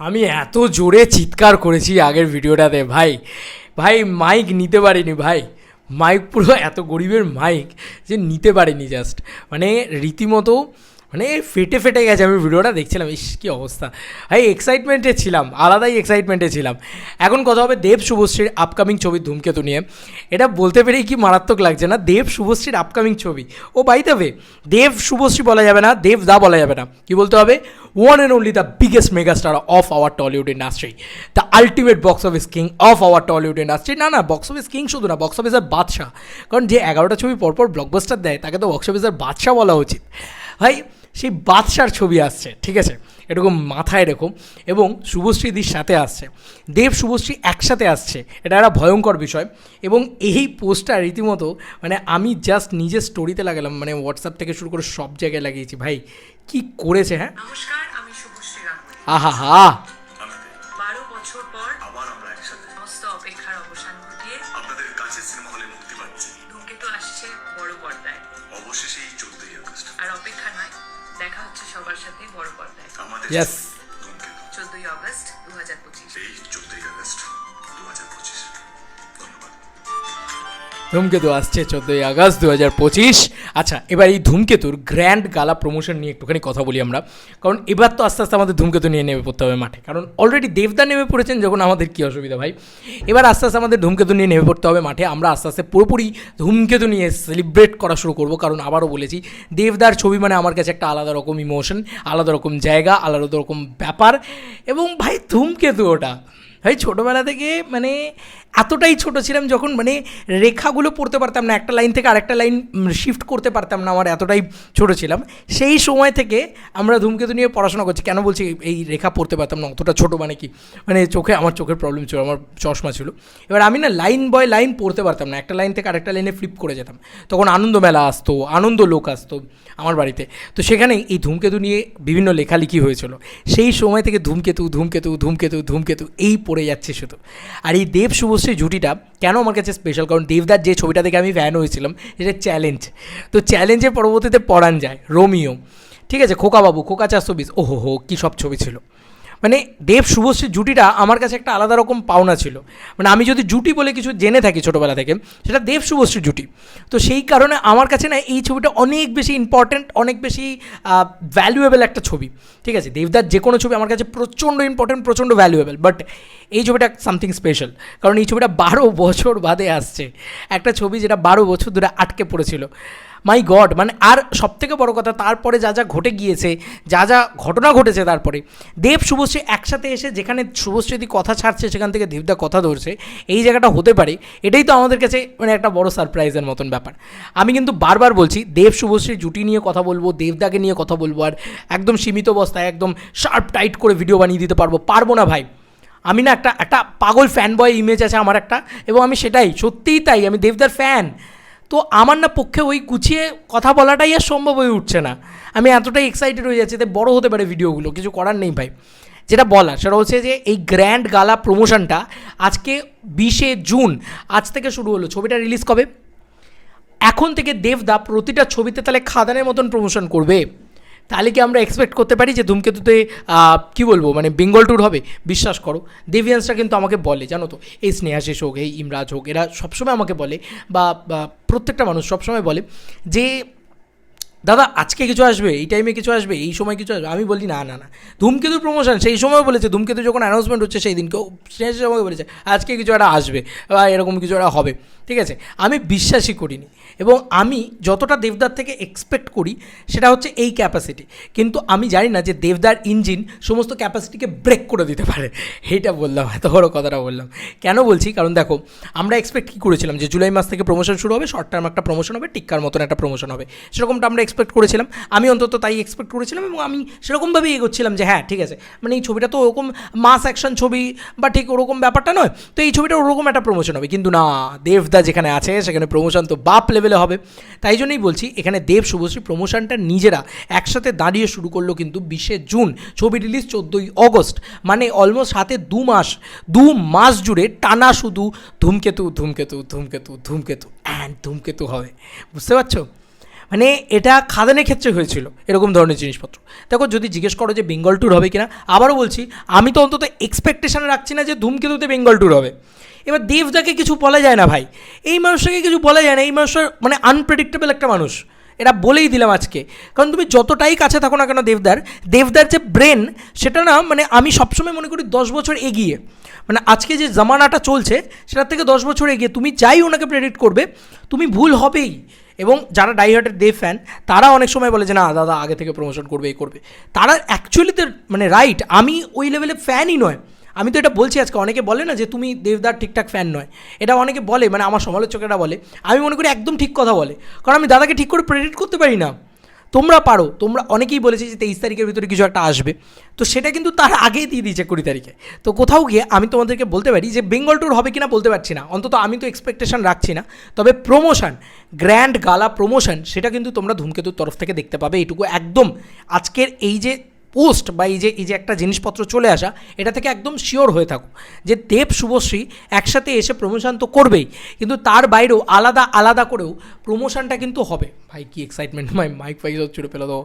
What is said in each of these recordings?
আমি এত জোরে চিৎকার করেছি আগের ভিডিওটাতে, ভাই। ভাই মাইক নিতে পারিনি, ভাই। মাইক পুরো এত গরিবের মাইক যে নিতে পারিনি জাস্ট মানে রীতিমতো মানে ফেটে ফেটে গেছে, আমি ভিডিওটা দেখছিলাম, ইস, কী অবস্থা। ভাই এক্সাইটমেন্টে ছিলাম, আলাদাই এক্সাইটমেন্টে ছিলাম। এখন কথা হবে দেব শুভশ্রীর আপকামিং ছবি ধূমকেতু নিয়ে। এটা বলতে পেরেই কি মারাত্মক লাগছে না, দেব শুভশ্রীর আপকামিং ছবি। ও বাই দেবে দেব শুভশ্রী বলা যাবে না, দেব দা বলা যাবে না। কি বলতে হবে? One and only the biggest megastar of our Tollywood industry the ultimate box office king of our Tollywood industry না না বক্স অফিস কিং শুধু না বক্স অফিসের বাদশাহ। কারণ যে এগারোটা ছবি পরপর ব্লকবাস্টার দেয়, তাকে তো বক্স অফিসের বাদশাহ বলা উচিত। ভাই সেই বাদশার ছবি আসছে ঠিক আছে? এরকম মাথায় রেখো এবং শুভশ্রীদির সাথে আসছে। দেব শুভশ্রী একসাথে আসছে। এটা একটা ভয়ঙ্কর বিষয় এবং এই পোস্টটা রীতিমতো মানে আমি জাস্ট নিজের স্টোরিতে লাগালাম মানে হোয়াটসঅ্যাপ থেকে শুরু করে সব জায়গায় লাগিয়েছি। ভাই কি করেছে হ্যাঁ? আহা হা Yes. ধূমকেতু আসছে চোদ্দোই আগস্ট দু হাজার পঁচিশ। আচ্ছা এবার এই ধূমকেতুর গ্র্যান্ড গালা প্রমোশন নিয়ে একটুখানি কথা বলি আমরা। কারণ এবার তো আস্তে আস্তে আমাদের ধূমকেতু নিয়ে নেমে পড়তে হবে মাঠে। কারণ অলরেডি দেবদা নেমে পড়েছেন যখন আমাদের কী অসুবিধা ভাই? এবার আস্তে আস্তে আমাদের ধূমকেতু নিয়ে নেমে পড়তে হবে মাঠে। আমরা আস্তে আস্তে পুরোপুরি ধূমকেতু নিয়ে সেলিব্রেট করা শুরু করব। কারণ আবারও বলেছি, দেবদার ছবি মানে আমার কাছে একটা আলাদা রকম ইমোশন আলাদা রকম জায়গা, আলাদা রকম ব্যাপার। এবং ভাই, ধূমকেতু ওটা। ভাই, ছোটোবেলা থেকে মানে এতটাই ছোট ছিলাম যখন মানে রেখাগুলো পড়তে পারতাম না, একটা লাইন থেকে আরেকটা লাইন শিফট করতে পারতাম না, আমার এতটাই ছোট ছিলাম। সেই সময় থেকে আমরা ধূমকেতু নিয়ে পড়াশোনা করছি। কেন বলছি এই রেখা পড়তে পারতাম না, অতটা ছোটো মানে কি? মানে চোখে, আমার চোখের প্রবলেম ছিল, আমার চশমা ছিল। এবার আমি না লাইন বয় লাইন পড়তে পারতাম না, একটা লাইন থেকে আরেকটা লাইনে ফ্লিপ করে যেতাম। তখন আনন্দ মেলা আসতো, আনন্দ লোক আসতো আমার বাড়িতে। তো সেখানে এই ধূমকেতু নিয়ে বিভিন্ন লেখালেখি হয়েছিল। সেই সময় থেকে ধূমকেতু ধূমকেতু ধূমকেতু ধূমকেতু, এই পড়ে যাচ্ছে শুধু। আর এই দেব শুভশ্রী জুটিটা কেন আমার কাছে স্পেশাল কারণ দেবদার যে ছবিটা দেখে আমি ফ্যান হয়েছিলাম, সেটা চ্যালেঞ্জ তো চ্যালেঞ্জের পরবর্তীতে পড়ান যায়, রোমিও। ঠিক আছে, খোকাবাবু, খোকা চারশো বিশ। ওহো হো কী সব ছবি ছিল। মানে দেব শুভশ্রী জুটিটা আমার কাছে একটা আলাদা রকম পাওনা ছিল। মানে আমি যদি জুটি বলে কিছু জেনে থাকি ছোটোবেলা থেকে, সেটা দেব শুভশ্রী জুটি। তো সেই কারণে আমার কাছে না এই ছবিটা অনেক বেশি ইম্পর্ট্যান্ট অনেক বেশি ভ্যালুয়েবল একটা ছবি। ঠিক আছে? দেবদার যে কোনো ছবি আমার কাছে প্রচণ্ড ইম্পর্ট্যান্ট প্রচণ্ড ভ্যালুয়েবল বাট এই ছবিটা সামথিং স্পেশাল কারণ এই ছবিটা বারো বছর বাদে আসছে। একটা ছবি যেটা বারো বছর ধরে আটকে পড়েছিল। মাই গড মানে আর সবথেকে বড় কথা, তারপরে যা যা ঘটে গিয়েছে, যা যা ঘটনা ঘটেছে তারপরে, দেব শুভশ্রী একসাথে এসে যেখানে শুভশ্রীদি কথা ছাড়ছে, সেখান থেকে দেবদা কথা ধরছে, এই জায়গাটা হতে পারে, এটাই তো আমাদের কাছে মানে একটা বড় সারপ্রাইজের মতন ব্যাপার। আমি কিন্তু বারবার বলছি, দেব শুভশ্রী জুটি নিয়ে কথা বলব দেবদাকে নিয়ে কথা বলব, আর একদম সীমিত অবস্থায়, একদম শার্প টাইট করে ভিডিও বানিয়ে দিতে পারব পারব না ভাই। আমি না একটা একটা পাগল ফ্যান বয় ইমেজ আছে আমার একটা, এবং আমি সেটাই, সত্যিই তাই, আমি দেবদার ফ্যান তো আমার না পক্ষে ওই গুছিয়ে কথা বলাটাই আর সম্ভব হয়ে উঠছে না। আমি এতটাই এক্সাইটেড হয়ে যাচ্ছি যে বড় হতে পারে ভিডিওগুলো কিছু করার নেই ভাই। যেটা বলার সেটা হচ্ছে যে এই গ্র্যান্ড গালা প্রমোশনটা আজকে বিশে জুন আজ থেকে শুরু হলো। ছবিটা রিলিজ কবে? এখন থেকে দেবদা প্রতিটা ছবিতে তাহলে খাদানের মতন প্রমোশন করবে। তাহলে কি আমরা এক্সপেক্ট করতে পারি যে ধূমকেতুতে কী বলব মানে বেঙ্গল ট্যুর হবে? বিশ্বাস করো। দেভিয়ান্সরা কিন্তু আমাকে বলে, জানো তো, এই স্নেহাশিস হোক, এই ইমরাজ হোক, এরা সবসময় আমাকে বলে বা প্রত্যেকটা মানুষ সবসময় বলে যে দাদা, আজকে কিছু আসবে, এই টাইমে কিছু আসবে, এই সময় কিছু আসবে। আমি বলি না না না। ধূমকেতুর প্রমোশন সেই সময় বলেছে, ধূমকেতু যখন অ্যানাউন্সমেন্ট হচ্ছে, সেই দিন কেউ সময় বলেছে, আজকে কিছু একটা আসবে, বা এরকম কিছু একটা হবে। ঠিক আছে? আমি বিশ্বাসই করিনি। এবং আমি যতটা দেবদার থেকে এক্সপেক্ট করি, সেটা হচ্ছে এই ক্যাপাসিটি কিন্তু আমি জানি না যে দেবদার ইঞ্জিন সমস্ত ক্যাপাসিটিকে ব্রেক করে দিতে পারে। এইটা বললাম, এত বড় কথাটা বললাম। কেন বলছি? কারণ দেখো, আমরা এক্সপেক্ট কী করেছিলাম? যে জুলাই মাস থেকে প্রমোশন শুরু হবে শর্ট টার্ম একটা প্রমোশন হবে, টিক্কার মতন একটা প্রমোশন হবে। সেরকমটা আমরা এক্সপেক্ট করেছিলাম। আমি অন্তত তাই এক্সপেক্ট করেছিলাম এবং আমি সেরকমভাবেই এগোচ্ছিলাম যে হ্যাঁ ঠিক আছে। মানে এই ছবিটা তো ওরকম মাস অ্যাকশন ছবি বা ঠিক ওরকম ব্যাপারটা নয়। তো এই ছবিটা ওরকম একটা প্রমোশন হবে। কিন্তু না, দেবদা যেখানে আছে, সেখানে প্রমোশন তো বাপ লেভেলে হবে। তাই জন্যই বলছি, এখানে দেব শুভশ্রী প্রমোশনটা নিজেরা একসাথে দাঁড়িয়ে শুরু করল কিন্তু বিশে জুন। ছবি রিলিজ চোদ্দোই অগস্ট। মানে অলমোস্ট হাতে দু মাস দু মাস জুড়ে টানা শুধু ধূমকেতু ধূমকেতু ধূমকেতু ধূমকেতু অ্যান্ড ধূমকেতু হবে। বুঝতে পারছ? মানে এটা খাদানের ক্ষেত্রে হয়েছিল, এরকম ধরনের জিনিসপত্র। দেখো, যদি জিজ্ঞেস করো যে বেঙ্গল ট্যুর হবে কিনা, আবারও বলছি, আমি তো অন্তত এক্সপেকটেশন রাখছি না যে ধূমকেতুতে বেঙ্গল ট্যুর হবে। এবার দেবদাকে কিছু বলা যায় না ভাই। এই মানুষটাকে কিছু বলা যায় না, এই মানুষটা মানে আনপ্রেডিক্টেবল একটা মানুষ। এটা বলেই দিলাম আজকে। কারণ তুমি যতটাই কাছে থাকো না কেন দেবদার দেবদার যে ব্রেন সেটা না মানে আমি সবসময় মনে করি দশ বছর এগিয়ে। মানে আজকে যে জামানাটা চলছে, সেটার থেকে দশ বছর এগিয়ে। তুমি যাই ওনাকে প্রেডিক্ট করবে, তুমি ভুল হবেই। এবং যারা ডাইহার্টের দে ফ্যান তারা অনেক সময় বলে যে, না, দাদা, আগে থেকে প্রমোশন করবে, এই করবে। তারা অ্যাকচুয়ালি তো মানে রাইট আমি ওই লেভেলে ফ্যানই নয়। আমি তো এটা বলছি আজকে, অনেকে বলে না যে, তুমি দেবদার ঠিকঠাক ফ্যান নয়। এটা অনেকে বলে মানে আমার সমালোচকেরা বলে। আমি মনে করি একদম ঠিক কথা বলে। কারণ আমি দাদাকে ঠিক করে প্রেডিক্ট করতে পারি না। তোমরা পারো, তোমরা অনেকেই বলেছি যে তেইশ তারিখের ভিতরে কিছু একটা আসবে। তো সেটা কিন্তু তার আগেই দিয়ে দিয়েছে কুড়ি তারিখে। তো কোথাও গিয়ে আমি তোমাদেরকে বলতে পারি যে বেঙ্গল ট্যুর হবে কিনা বলতে পারছি না। অন্তত আমি তো এক্সপেকটেশন রাখছি না। তবে প্রমোশন গ্র্যান্ড গালা প্রমোশন সেটা কিন্তু তোমরা ধূমকেতুর তরফ থেকে দেখতে পাবে। এইটুকু একদম আজকের এই যে পোস্ট বা এই যে এই যে একটা জিনিসপত্র চলে আসা, এটা থেকে একদম শিওর হয়ে থাকো যে দেব, শুভশ্রী একসাথে এসে প্রমোশন তো করবেই, কিন্তু তার বাইরেও আলাদা আলাদা করেও প্রমোশনটা কিন্তু হবে। ভাই, কি এক্সাইটমেন্ট মাই মাইক সব ছুড়ে ফেলে দেবো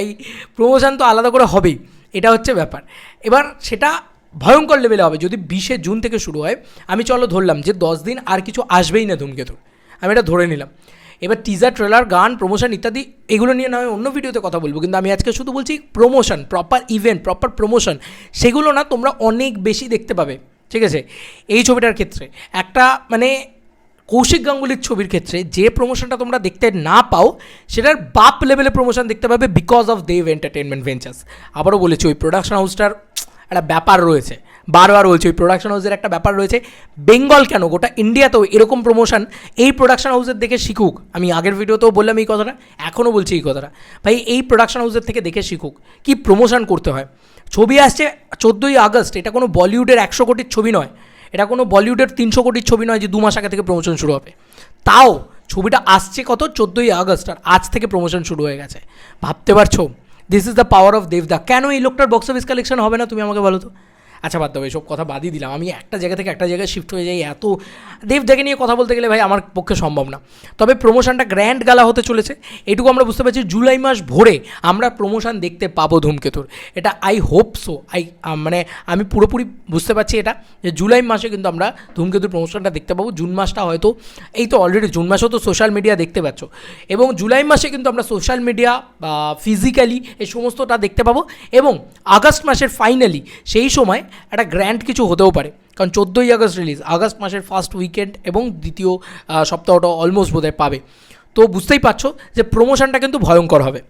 এই প্রমোশন তো আলাদা করে হবেই, এটা হচ্ছে ব্যাপার। এবার সেটা ভয়ঙ্কর লেভেলে হবে, যদি বিশে জুন থেকে শুরু হয়, আমি চলো ধরলাম যে দশ দিন আর কিছু আসবেই না ধূমকেতুর। আমি এটা ধরে নিলাম। এবার টিজার ট্রেলার গান প্রমোশন ইত্যাদি, এগুলো নিয়ে না হয় অন্য ভিডিওতে কথা বলব। কিন্তু আমি আজকে শুধু বলছি promotion proper event proper promotion সেগুলো না তোমরা অনেক বেশি দেখতে পাবে। ঠিক আছে? এই ছবিটার ক্ষেত্রে। একটা মানে কৌশিক গাঙ্গুলির ছবির ক্ষেত্রে যে প্রমোশনটা তোমরা দেখতে না পাও, সেটার বাপ লেভেলে প্রমোশন দেখতে পাবে because of Dev entertainment ventures আবারও বলেছি, ওই প্রোডাকশন হাউসটার একটা ব্যাপার রয়েছে। বারবার বলছি, ওই প্রোডাকশন হাউসের একটা ব্যাপার রয়েছে। বেঙ্গল কেন? গোটা ইন্ডিয়াতেও এরকম প্রমোশন এই প্রোডাকশন হাউসের দেখে শিখুক। আমি আগের ভিডিওতেও বললাম এই কথাটা, এখনও বলছি এই কথাটা। ভাই, এই প্রোডাকশন হাউসের থেকে দেখে শিখুক, কি প্রমোশন করতে হয়। ছবি আসছে চোদ্দোই আগস্ট, এটা কোনো বলিউডের একশো কোটির ছবি নয়। এটা কোনো বলিউডের তিনশো কোটির ছবি নয় যে দু মাস আগে থেকে প্রমোশন শুরু হবে। তাও ছবিটা আসছে কত? চোদ্দোই আগস্ট, আর আজ থেকে প্রমোশন শুরু হয়ে গেছে। ভাবতে পারছ? This is the power of দেবদা কেন এই লোকটার বক্স অফিস কালেকশন হবে না? তুমি আমাকে বলো তো। আচ্ছা বাদ দেবো এসব কথা বাদই দিলাম। আমি একটা জায়গা থেকে একটা জায়গায় শিফট হয়ে যাই, এত দেবদাকে নিয়ে কথা বলতে গেলে ভাই আমার পক্ষে সম্ভব না। তবে প্রমোশনটা গ্র্যান্ড গালা হতে চলেছে। এটুকু আমরা বুঝতে পারছি জুলাই মাস ভরে আমরা প্রমোশন দেখতে পাবো ধূমকেতুর। এটা আই হোপ সো আই মানে আমি পুরোপুরি বুঝতে পারছি এটা, যে জুলাই মাসে কিন্তু আমরা ধূমকেতুর প্রমোশনটা দেখতে পাবো। জুন মাসটা হয়তো, এই তো অলরেডি জুন মাসেও তো সোশ্যাল মিডিয়া দেখতে পাচ্ছ। এবং জুলাই মাসে কিন্তু আমরা সোশ্যাল মিডিয়া বা ফিজিক্যালি এই সমস্তটা দেখতে পাবো। এবং আগস্ট মাসের ফাইনালি সেই সময় একটা গ্র্যান্ড কিছু হতেও পারে। কারণ চোদ্দোই আগস্ট রিলিজ আগস্ট মাসের ফার্স্ট উইকেন্ড এবং দ্বিতীয় সপ্তাহটা অলমোস্ট বোধহয় পাবে। তো বুঝতেই পারছ যে প্রমোশনটা কিন্তু ভয়ঙ্কর হবে।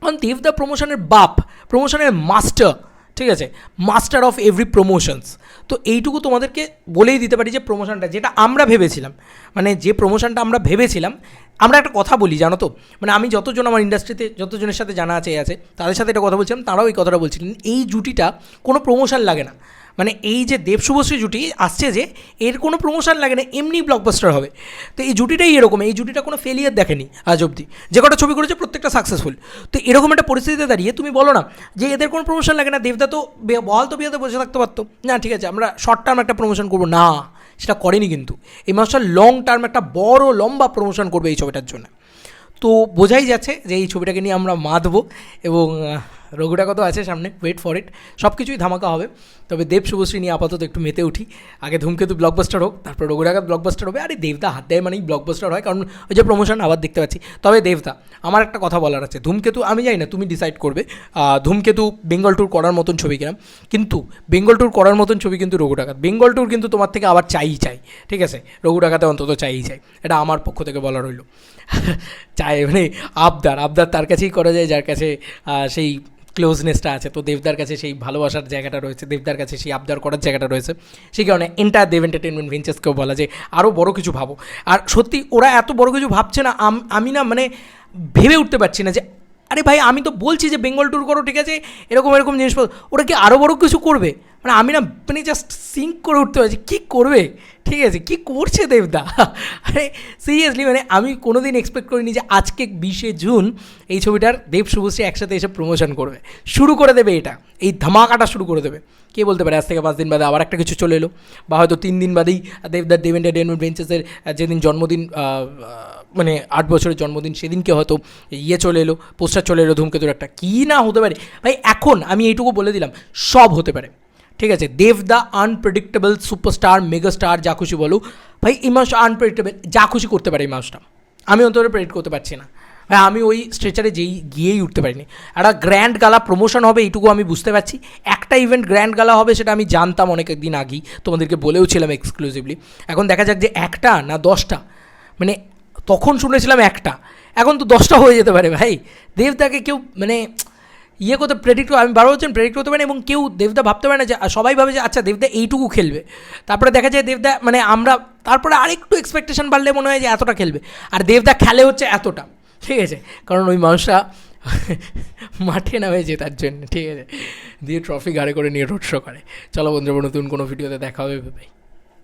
কারণ দ্য প্রমোশনের বাপ প্রমোশনের মাস্টার ঠিক আছে? মাস্টার অফ এভরি প্রমোশনস তো এইটুকু তোমাদেরকে বলেই দিতে পারি যে প্রমোশনটা যেটা আমরা ভেবেছিলাম। মানে যে প্রমোশনটা আমরা ভেবেছিলাম, আমরা একটা কথা বলি, জানো তো? মানে আমি যতজন আমার ইন্ডাস্ট্রিতে যতজনের সাথে জানা আছে আছে, তাদের সাথে এটা কথা বলছিলাম, তারাও এই কথাটা বলছিলেন। এই জুটিটা কোনো প্রমোশন লাগে না। মানে এই যে দেব শুভশ্রী জুটি আসছে যে এর কোনো প্রমোশন লাগে না এমনি ব্লকবাস্টার হবে। তো এই জুটিটাই এরকম এই জুটিটা কোনো ফেলিয়ার দেখেনি আজ অবধি। যে কটা ছবি করেছে প্রত্যেকটা সাকসেসফুল তো এরকম একটা পরিস্থিতিতে দাঁড়িয়ে তুমি বলো না যে এদের কোনো প্রমোশন লাগে না দেবদা তো বে- বহাল তো বিয়েতে বসে থাকতে পারতো। না ঠিক আছে আমরা শর্ট টার্ম একটা প্রমোশন করব। না সেটা করেনি কিন্তু। এই মানুষটা লং টার্ম একটা বড় লম্বা প্রমোশন করবে এই ছবিটার জন্য। তো বোঝাই যাচ্ছে যে এই ছবিটাকে নিয়ে আমরা মাতবো এবং আহ, রঘুটাকা তো আছে সামনে? ওয়েট ফর ইট সব কিছুই ধামাকা হবে। তবে দেব শুভশ্রী নিয়ে আপাতত একটু মেতে উঠি। আগে ধূমকেতু ব্লকবাস্টার হোক, তারপর রঘুটাকা ব্লকবাস্টার হবে। আরে দেবদা, হাত দেয় মানেই ব্লকবাস্টার হয়, কারণ ওই যে প্রমোশন আবার দেখতে পাচ্ছি। তবে দেবদা, আমার একটা কথা বলার আছে। ধূমকেতু, আমি জানি না তুমি ডিসাইড করবে। ধূমকেতু বেঙ্গল ট্যুর করার মতন ছবি কিনা। কিন্তু বেঙ্গল ট্যুর করার মতন ছবি কিন্তু রঘু ডাকাত বেঙ্গল ট্যুর কিন্তু তোমার থেকে আবার চাই চাই। ঠিক আছে? রঘু ডাকাতে অন্তত চাই চাই। এটা আমার পক্ষ থেকে বলা রইল। চাই মানে আবদার। আবদার তার কাছেই করা যায়, যার কাছে সেই ক্লোজনেসটা আছে। তো দেবদার কাছে সেই ভালোবাসার জায়গাটা রয়েছে, দেবদার কাছে সেই আবদার করার জায়গাটা রয়েছে। সেই কারণে এন্টার দেব এন্টারটেনমেন্ট ভেঞ্চার্সকেও বলা যে আরও বড় কিছু ভাবো। আর সত্যি ওরা এত বড় কিছু ভাবছে না, আমি না মানে ভেবে উঠতে পারছি না যে, আরে ভাই আমি তো বলছি যে, বেঙ্গল ট্যুর করো, ঠিক আছে? এরকম এরকম জিনিসপত্র। ওরা কি আরও বড় কিছু করবে? মানে আমি না মানে জাস্ট সিঙ্ক করে উঠতে পারছি। কী করবে? ঠিক আছে, কী করছে দেবদা? আরে সিরিয়াসলি মানে আমি কোনো দিন এক্সপেক্ট করিনি যে আজকে বিশে জুন এই ছবিটার দেব শুভশ্রী একসাথে এসে প্রমোশন করবে। শুরু করে দেবে এটা। এই ধামাকাটা শুরু করে দেবে। কে বলতে পারে, আজ থেকে পাঁচ দিন বাদে আবার একটা কিছু চলে এলো। বা হয়তো তিন দিন বাদেই দেবদার দেব এন্টারটেনমেন্ট ভেঞ্চার্সের যেদিন জন্মদিন মানে আট বছরের জন্মদিন, সেদিনকে হয়তো ইয়ে চলে এলো, পোস্টার চলে এলো ধূমকেতুর একটা। কী না হতে পারে? ভাই, এখন আমি এইটুকু বলে দিলাম, সব হতে পারে। ঠিক আছে, Dev the unpredictable superstar megastar যা খুশি বলো ভাই, এই মানুষটা আনপ্রেডিক্টেবল যা খুশি করতে পারে এই মানুষটা। আমি অন্তত প্রেডিক্ট করতে পারছি না। ভাই, আমি ওই স্ট্রেচারে যেই, গিয়েই উঠতে পারিনি। একটা গ্র্যান্ড গালা প্রমোশন হবে, এইটুকু আমি বুঝতে পারছি। একটা ইভেন্ট গ্র্যান্ড গালা হবে, সেটা আমি জানতাম অনেক দিন আগেই। তোমাদেরকে বলেও ছিলাম এক্সক্লুসিভলি এখন দেখা যাক যে একটা না দশটা। মানে তখন শুনেছিলাম একটা। এখন তো দশটা হয়ে যেতে পারে, ভাই। দেবদাকে কেউ মানে ইয়ে করতে প্রেডিক্ট আমি বারো বলছেন প্রেডিক্ট করতে পারি না এবং কেউ দেবদা ভাবতে পারে না যে সবাই ভাবে যে আচ্ছা দেবদা এইটুকু খেলবে। তারপরে দেখা যায় দেবদা মানে আমরা, তারপরে আরেকটু এক্সপেকটেশন বাড়লে মনে হয় যে, এতটা খেলবে। আর দেবদা খেলে হচ্ছে এতটা, ঠিক আছে? কারণ ওই মানুষটা মাঠে নামে জেতার জন্য, ঠিক আছে? দিয়ে ট্রফি গাড়ি করে নিয়ে রোড শো করে। চলো বন্ধুরা, নতুন কোনো ভিডিওতে দেখা হবে ভাই